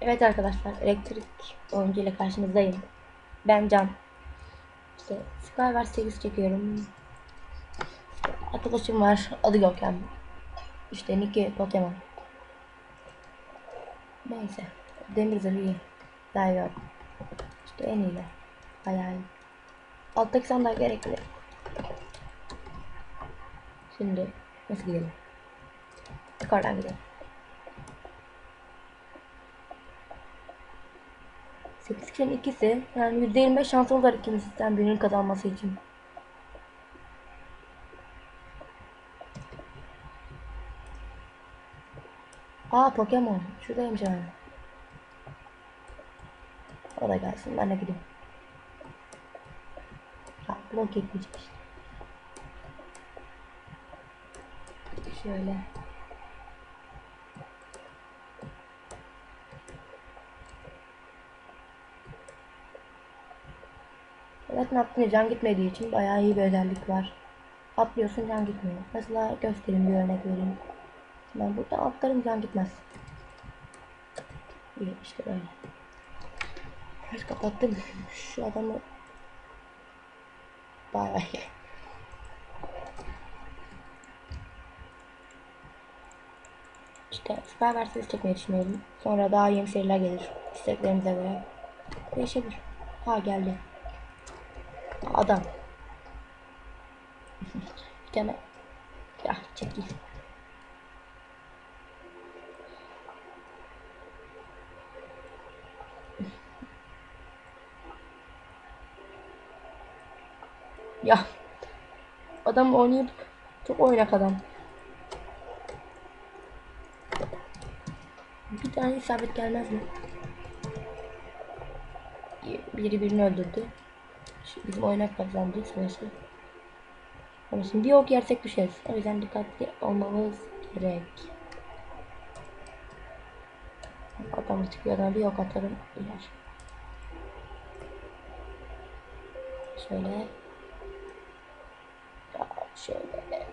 Evet arkadaşlar elektrik oyuncu ile karşınızdayım. Ben Can. İşte Skywars 8 çekiyorum. Arkadaşım var adı Görkem. İşte Nicky Pokemon. Neyse. Demir zırhı iyi. Yok. İşte en iyiler. Bayağı iyi. Alttaki sandalye gerekli. Şimdi nasıl gidelim? Yukarıdan gidelim. 8 kişinin ikisi yani %25 şansımız var ikimizden birinin kazanması için. Aa Pokemon. Şuradaymış yani. O da gelsin ben de gideyim. Ha blok ekleyecek işte. Şöyle. Zaten atlıyor can gitmediği için bayağı iyi bir özellik var. Atlıyorsun can gitmiyor. Mesela göstereyim bir örnek vereyim. Ben burada atlarım can gitmez. İyi işte böyle. Biraz kapattım. Şu adamı Bay bay. İşte Super Versus çekmeyi düşünüyorum. Sonra daha yeni seriler gelir. İsteklerimize göre. Değişebilir. Ha geldi. Adam. Tane. Ya çekil. Ya. Adam oynayıp çok oynak adam. Bir tane isabet gelmez mi? Biri birini öldürdü. Bizim oynak kazandı sırası. Ama şimdi bir ok yersek düşeriz. O yüzden dikkatli olmamız gerek. Adam çıkıyor adam bir ok atarım. İler. Şöyle. Şöyle.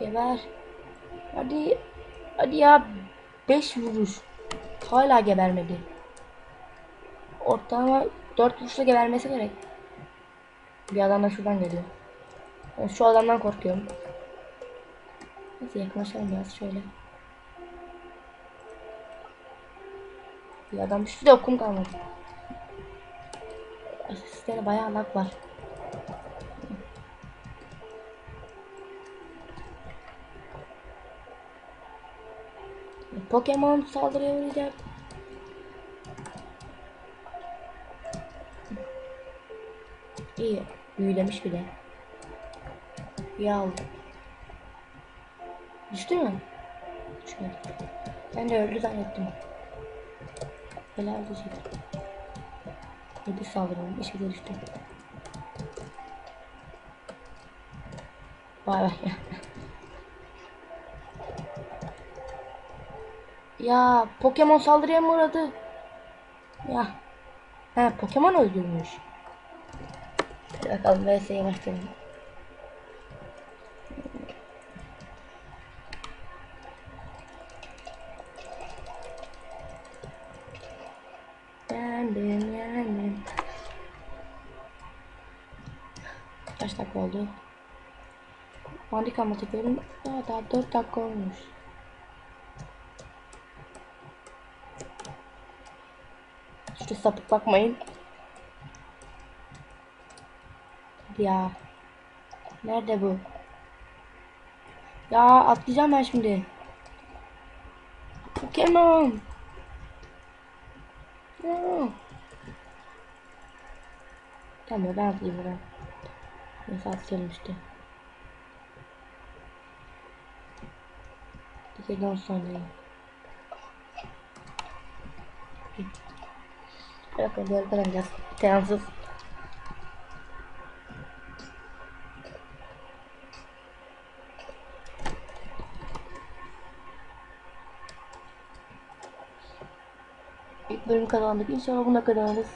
Geber. Hadi. Hadi ya. 5 vuruş. Hala gebermedi. Ortalama 4 vuruşla gebermesi gerek. Bir adam da şuradan geliyor. Ben şu adamdan korkuyorum. Neyse yaklaşalım biraz şöyle. Bir adam şurada okum kalmadı. Sistemde bayağı lag var. Pokemon saldırıya uğrayacak. İyi. Büyülemiş bile. Ya Düştü mü? Düşmedi. Ben de öldü zannettim. Helal diyecek. Hadi saldıralım. İşe de düştü. Vay vay. Ya Pokemon saldırıya mı uğradı? Ya. He Pokemon öldürmüş. Hadi bakalım VS'ye başlayalım. Yendim yendim. Kaç dakika oldu? Bandika mı çekiyorum? Daha, daha 4 dakika olmuş. İşte sapık bakmayın. Ya. Nerede bu? Ya atlayacağım ben şimdi. Pokemon. Ya. Tamam ben atlayayım ben. Neyse atlayalım işte. Bir kere 10 saniye. Bakın böyle kalacağız. Tensiz. İlk bölüm kazandık. İnşallah buna kazanırız.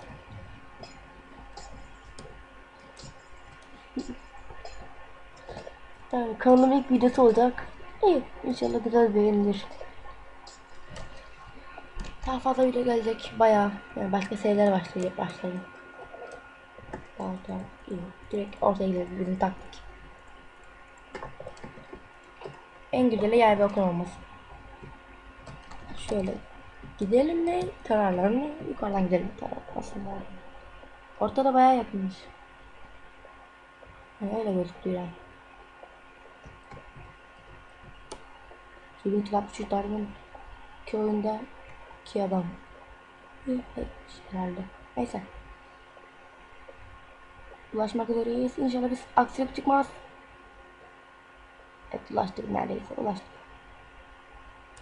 Yani kanalımın ilk videosu olacak. İyi. İnşallah güzel beğenilir. Daha fazla video gelecek bayağı. Yani başka seriler başlayacak başlayalım. Balta iyi. Direkt ortaya gidelim bizim taktik. En güzeli yer ve okun olması. Şöyle gidelim mi? Tararlar mı? Yukarıdan gidelim. Tarar aslında. Ortada bayağı yakınmış. Yani öyle gözüktü yani. 2063 darbenin iki oyunda iki adam. Herhalde. Neyse. Ulaşmak üzereyiz. İnşallah biz aksilik çıkmaz. Evet ulaştık neredeyse ulaştık.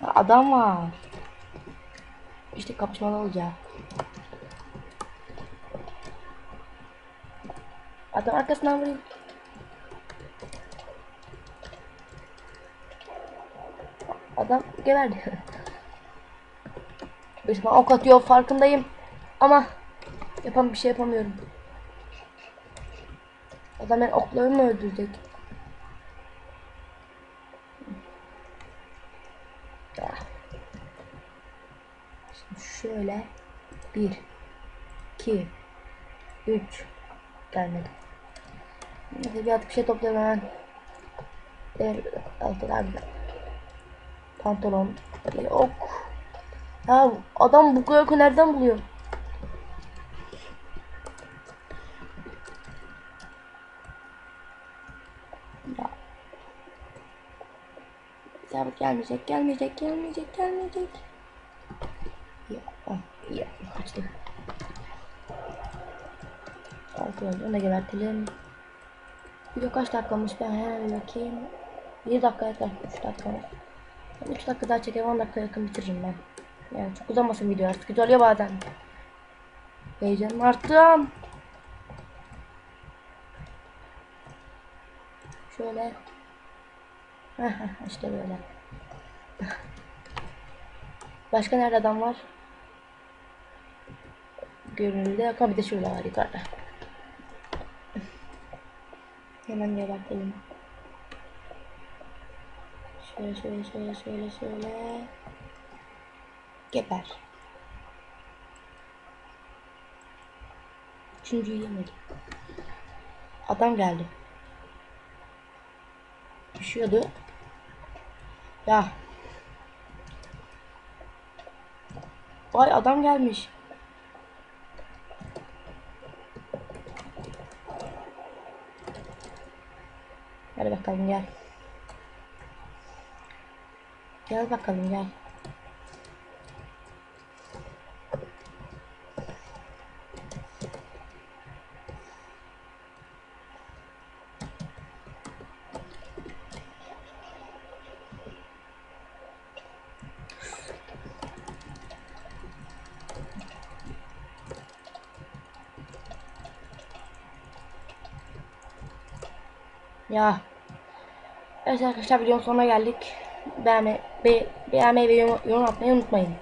Adam var. İşte kapışmalı olacak. Adam arkasından vurayım. Adam geberdi. Düşman ok atıyor farkındayım. Ama yapan bir şey yapamıyorum. Adam ben oklarımı öldürecek. Ah. Şimdi şöyle bir, iki, üç gelmedi. Neyse bir atıp bir şey toplayalım hemen. Bir altılar pantolon, bir ok. Ya adam bu kadar nereden buluyor? Ya. Gelmeyecek, gelmeyecek, gelmeyecek, gelmeyecek. Ya, ah, ya, kaçtı. Altı oldu, onu da gebertelim. Video kaç dakikamış ben hemen bakayım. 1 dakika yeter, 3 dakika var. 3 dakika daha çekerim, 10 dakika yakın bitiririm ben. Yani çok uzamasın video artık, güzel oluyor bazen. Heyecanım arttı. Şöyle. işte böyle. Başka nerede adam var? Görünürde yok. Bir de şurada var yukarıda. Hemen gebertelim. Şöyle şöyle şöyle şöyle şöyle. Geber. Üçüncüyü yemedim. Adam geldi. Düşüyordu. Ya. Vay adam gelmiş. Hadi bakalım gel. Gel bakalım gel. Ya. Evet arkadaşlar videonun sonuna geldik. Beğenme, be, beğenmeyi ve yorum, yorum atmayı unutmayın.